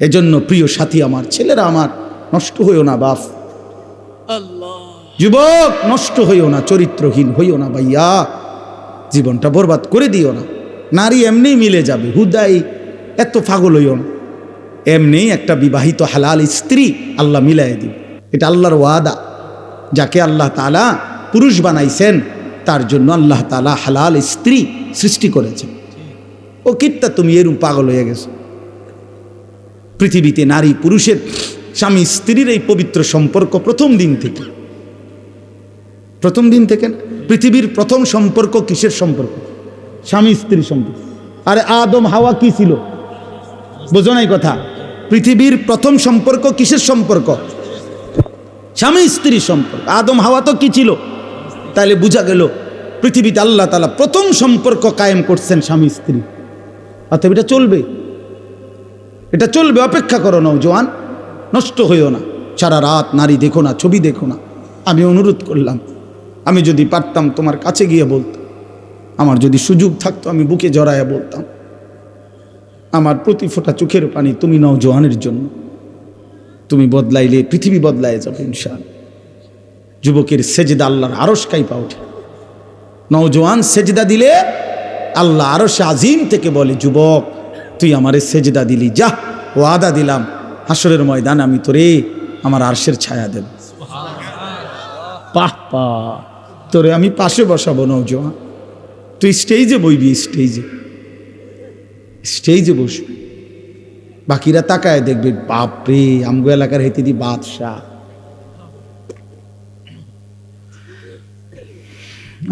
এজন্য প্রিয় সাথী আমার ছেলেরা আমার নষ্ট হইও না বাপ। যুবক নষ্ট হইও না চরিত্রহীন হইও না ভাইয়া। জীবনটা বরবাদ করে দিও না। নারী এমনি মিলে যাবে হুদাই এত পাগল হইও না। এমনি একটা বিবাহিত হালাল স্ত্রী আল্লাহ মিলাই দিবে। এটা আল্লাহর ওয়াদা। যাকে আল্লাহ তালা পুরুষ বানাইছেন তার জন্য আল্লাহ তালা হালাল স্ত্রী সৃষ্টি করেছেন। ও কিত্তা তুমি এরম পাগল হয়ে গেছো। পৃথিবীতে নারী পুরুষের স্বামী স্ত্রীর এই পবিত্র সম্পর্ক প্রথম দিন থেকে। প্রথম দিন থেকে? পৃথিবীর প্রথম সম্পর্ক কিসের সম্পর্ক? স্বামী স্ত্রী সম্পর্ক। আরে আদম, হাওয়া কি ছিল? বোঝো নাই কথা। পৃথিবীর প্রথম সম্পর্ক কিসের সম্পর্ক? স্বামী স্ত্রী সম্পর্ক। আদম, হাওয়া তো কি ছিল? তাহলে বোঝা গেল, পৃথিবীতে আল্লাহ তালা প্রথম সম্পর্ক কায়েম করছেন স্বামী স্ত্রী। অতএব এটা চলবে। এটা চলবে, অপেক্ষা করো নৌজওয়ান নষ্ট হইও না। সারা রাত নারী দেখো না, ছবি দেখো না। আমি অনুরোধ করলাম, আমি যদি পারতাম তোমার কাছে গিয়ে বলতাম, আমার যদি সুযোগ থাকতো, আমি বুকে জড়ায় বলতাম, আমার প্রতি ফোঁটা চোখের পানি তুমি নৌজওয়ানের জন্য। তুমি বদলাইলে, পৃথিবী বদলায় যাবে ইনশাল যুবকের সেজদা আল্লাহর আরস কাইপা ওঠে। নৌজওয়ান সেজদা দিলে আল্লাহ আরস আজিম থেকে বলে, যুবক তুই আমারে সেজদা দিলি, যা, ওয়াদা দিলাম। হাসরের ময়দান আমি তোরে আমার আরশের ছায়া দেব। পাহ পা তোরে আমি পাশে বসাবো নৌজওয়ান তুই স্টেজে বইবি স্টেজে স্টেজে বসবি। বাকিরা তাকায় দেখবে, বাপরে, আমগো এলাকার হেতে দি বাদশাহ।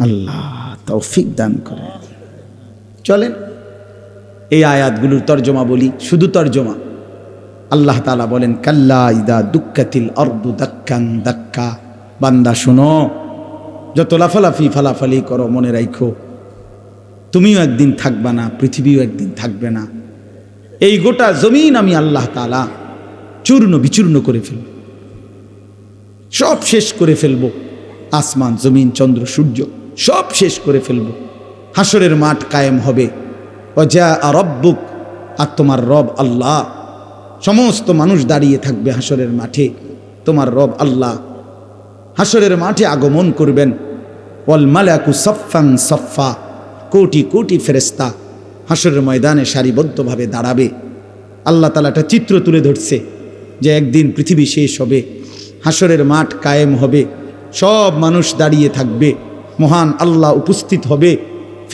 আল্লাহ, তৌফিক দান করে। চলেন। এই আয়াতগুলোর তর্জমা বলি, শুধু তর্জমা। আল্লাহ তালা বলেন, কাল্লা ইদা দুঃখাতিল অর্দু দাক্কাং দাক্কা। বান্দা, শোনো, যত লাফালাফি ফালাফালি করো, মনে রাখো তুমিও একদিন থাকবা না, পৃথিবীও একদিন থাকবে না। এই গোটা জমিন আমি আল্লাহ তালা চূর্ণ বিচূর্ণ করে ফেলব। সব শেষ করে ফেলব। আসমান, জমিন, চন্দ্র, সূর্য, সব শেষ করে ফেলব। হাসরের মাঠ কায়েম হবে। অজা রব্বুক আর তোমার রব আল্লাহ। সমস্ত মানুষ দাঁড়িয়ে থাকবে হাসরের মাঠে, তোমার রব আল্লাহ। হাসরের মাঠে আগমন করবেন। ওয়াল মালাকু সফাং সফা কোটি কোটি ফেরেস্তা হাসরের ময়দানে সারিবদ্ধভাবে দাঁড়াবে। আল্লাহ তালা একটা চিত্র তুলে ধরছে যে একদিন পৃথিবী শেষ হবে, হাসরের মাঠ কায়েম হবে, সব মানুষ দাঁড়িয়ে থাকবে, মহান আল্লাহ উপস্থিত হবে।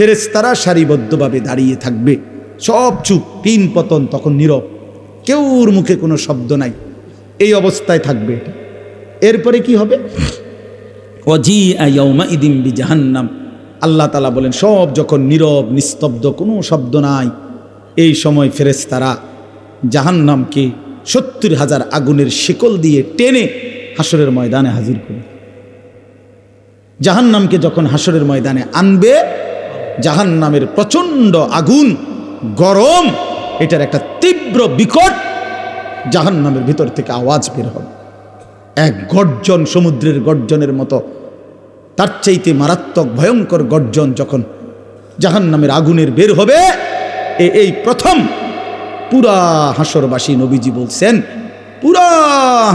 ফেরেস্তারা সারিবদ্ধভাবে দাঁড়িয়ে থাকবে। সব চুপ পিন পতন তখন নীরব। কেউর মুখে কোনো শব্দ নাই। এই অবস্থায় থাকবে এটা। এরপরে কি হবে? অজি আয়াউমা ইদিম বি জাহান্নাম আল্লাহ তালা বলেন সব যখন নীরব নিস্তব্ধ কোনো শব্দ নাই এই সময় ফেরেস্তারা জাহান্নামকে সত্তর হাজার আগুনের শিকল দিয়ে টেনে হাসরের ময়দানে হাজির করে জাহান্নামকে যখন হাসরের ময়দানে আনবে জাহান্নামের প্রচণ্ড আগুন, গরম, এটার একটা তীব্র বিকট জাহান্নামের ভিতর থেকে আওয়াজ বের হবে। এক গর্জন সমুদ্রের গর্জনের মতো, তার চাইতে মারাত্মক ভয়ঙ্কর গর্জন যখন জাহান নামের আগুনের বের হবে এই প্রথম পুরা হাসরবাসী নবীজি বলছেন, পুরা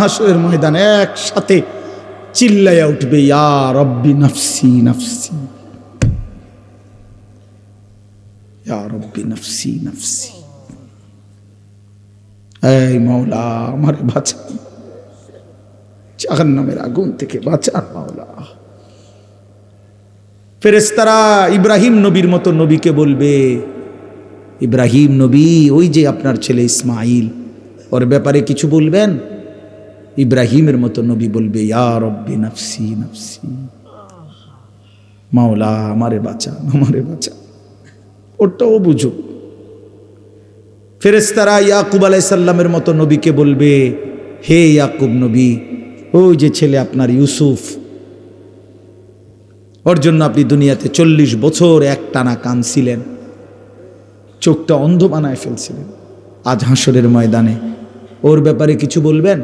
হাসরের ময়দান একসাথে চিল্লাইয়া উঠবে, ইয়া রব্বি নাফসি, নফসি। ইয়া রব্বি নফসি নফসি এই মৌলা আমার বাঁচা। জাহান্নামের আগুন থেকে বাঁচান মাওলা। ফেরেস্তারা ইব্রাহিম নবীর মতো নবীকে বলবে, ইব্রাহিম নবী, ওই যে আপনার ছেলে ইসমাইল, ওর ব্যাপারে কিছু বলবেন? ইব্রাহিমের মতো নবী বলবে, ইয়া রব্বি নফসি নফসি। মাওলা, আমারে বাঁচা আমারে বাঁচা ওটাও বুঝো ফেরেস্তারা ইয়াকুব আলাইসাল্লামের মতো নবীকে বলবে, হে ইয়াকুব নবী, ওই যে ছেলে আপনার ইউসুফ, ওর জন্য আপনি দুনিয়াতে চল্লিশ বছর এক টানা কানছিলেন চোখটা অন্ধ বানায় ফেলছিলেন আজ হাসরের ময়দানে। ওর ব্যাপারে কিছু বলবেন?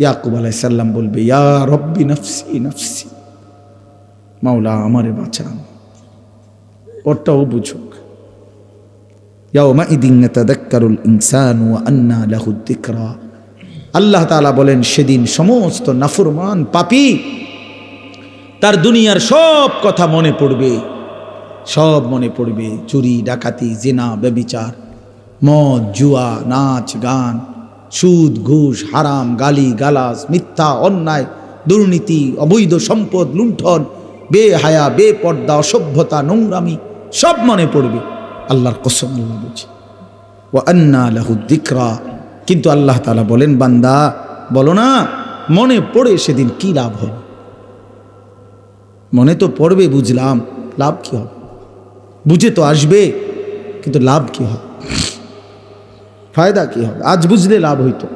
ইয়াকুব আলাইসাল্লাম বলবে, ইয়া রব্বি নফসি নফসি, মাওলা আমারে বাঁচান। ওরটাও বুঝুক। আল্লাহ বলেন, সেদিন সমস্ত নাফুরমান পাপি, তার দুনিয়ার সব কথা মনে পড়বে। সব মনে পড়বে। চুরি, ডাকাতি, জেনা, ব্যবিচার, মদ, জুয়া, নাচ, গান, সুদ, ঘুষ, হারাম, গালি গালাস মিথ্যা, অন্যায়, দুর্নীতি, অবৈধ সম্পদ, লুণ্ঠন, বেহায়া, বেপর্দা, অসভ্যতা, নোংরামি সব মনে পড়বে। আল্লাহর কসম আল্লাহ বলছে। ও আন্না লাহু দিকরা কিন্তু আল্লাহ তালা বলেন, বান্দা, বলো না, মনে পড়ে সেদিন কি লাভ হবে? মনে তো পড়বে, বুঝলাম, লাভ কি হবে? বুঝে তো আসবে, কিন্তু লাভ কি হবে? ফায়দা কি হবে? আজ বুঝলে লাভ হইতো।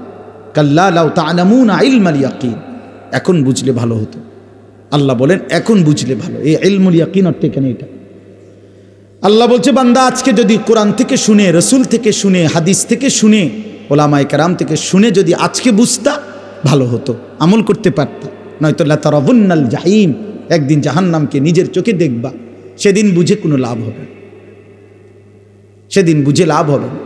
কাল্লা লাউ তালামুন ইলমাল ইয়াকিন। এখন বুঝলে ভালো হতো। আল্লাহ বলেন, এখন বুঝলে ভালো। এই ইলমুল ইয়াকিন অর্থে কেন এটা। আল্লাহ বলছে, বান্দা, আজকে যদি কোরআন থেকে শুনে, রসুল থেকে শুনে, হাদিস থেকে শুনে ওলামাই কারাম থেকে শুনে যদি আজকে বুঝতা, ভালো হতো, আমল করতে পারতা। নয়তো লাতারবুন্নাল জাহিম, একদিন জাহান্নামকে নিজের চোখে দেখবা, সেদিন বুঝে কোনো লাভ হবে। সেদিন বুঝে লাভ হবে না।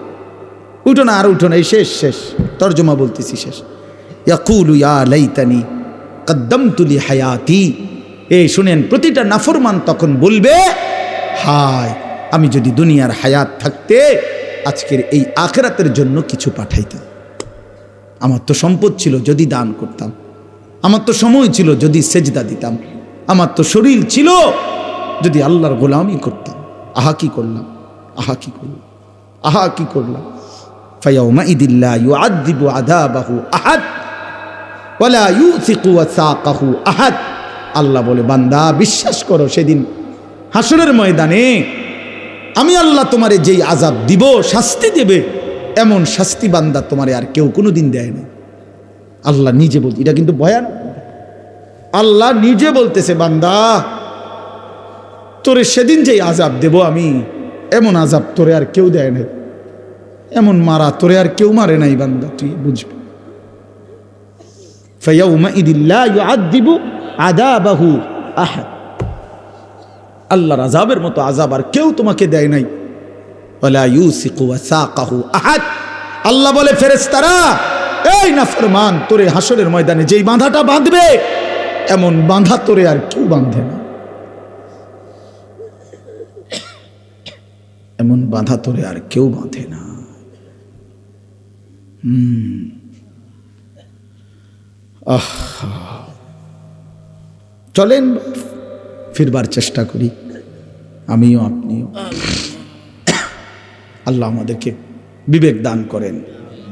উঠো না আর উঠো না, এই শেষ শেষ, তর্জমা বলতেছি শেষ। ইয়াকুলু ইয়া লাইতানি কদ্দমতু লি হায়াতি। এই শুনেন, প্রতিটা নাফরমান তখন বলবে, হায় আমি যদি দুনিয়ার হায়াত থাকতে আজকের এই আখেরাতের জন্য কিছু পাঠাইতাম। আমার তো সম্পদ ছিল যদি দান করতাম। আমার তো সময় ছিল যদি সেজদা দিতাম। আমার তো শরীর ছিল যদি আল্লাহর গোলামি করতাম। আহা কি করলাম? আহা কি করলাম? আহা কি করলাম? আধা বাহু আহাত আহাত আল্লাহ বলে, বান্দা, বিশ্বাস করো, সেদিন হাসুরের ময়দানে আমি আল্লাহ তোমারে যেই আজাব দিব, শাস্তি দেবে, এমন শাস্তি বান্দা তোমারে আর কেউ কোনো দিন দেয় না। আল্লাহ নিজে বলছে এটা কিন্তু ভয়ান আল্লাহ নিজে বলতেছে, বান্দা, তোরে সেদিন যেই আজাব দেব আমি, এমন আজাব তোরে আর কেউ দেয় না। এমন মারা তোরে আর কেউ মারে নাই, বান্দা, তুই বুঝবি। ফয়াউমা ইদিল্লা আদাবাহু আহাদ। আল্লাহর আজাবের মতো আজাব আর কেউ তোমাকে দেয় নাই। আল্লাহ বলে, ফেরেশতারা, এই নাফরমান তোরে হাসরের ময়দানে যেই বাঁধাটা বাঁধবে, এমন বাঁধা তোরে আর কেউ বাঁধে না। এমন বাঁধা তোরে আর কেউ বাঁধে না। চলেন। ফিরবার চেষ্টা করি। আমিও আপনিও। আল্লাহ আমাদেরকে বিবেক দান করেন।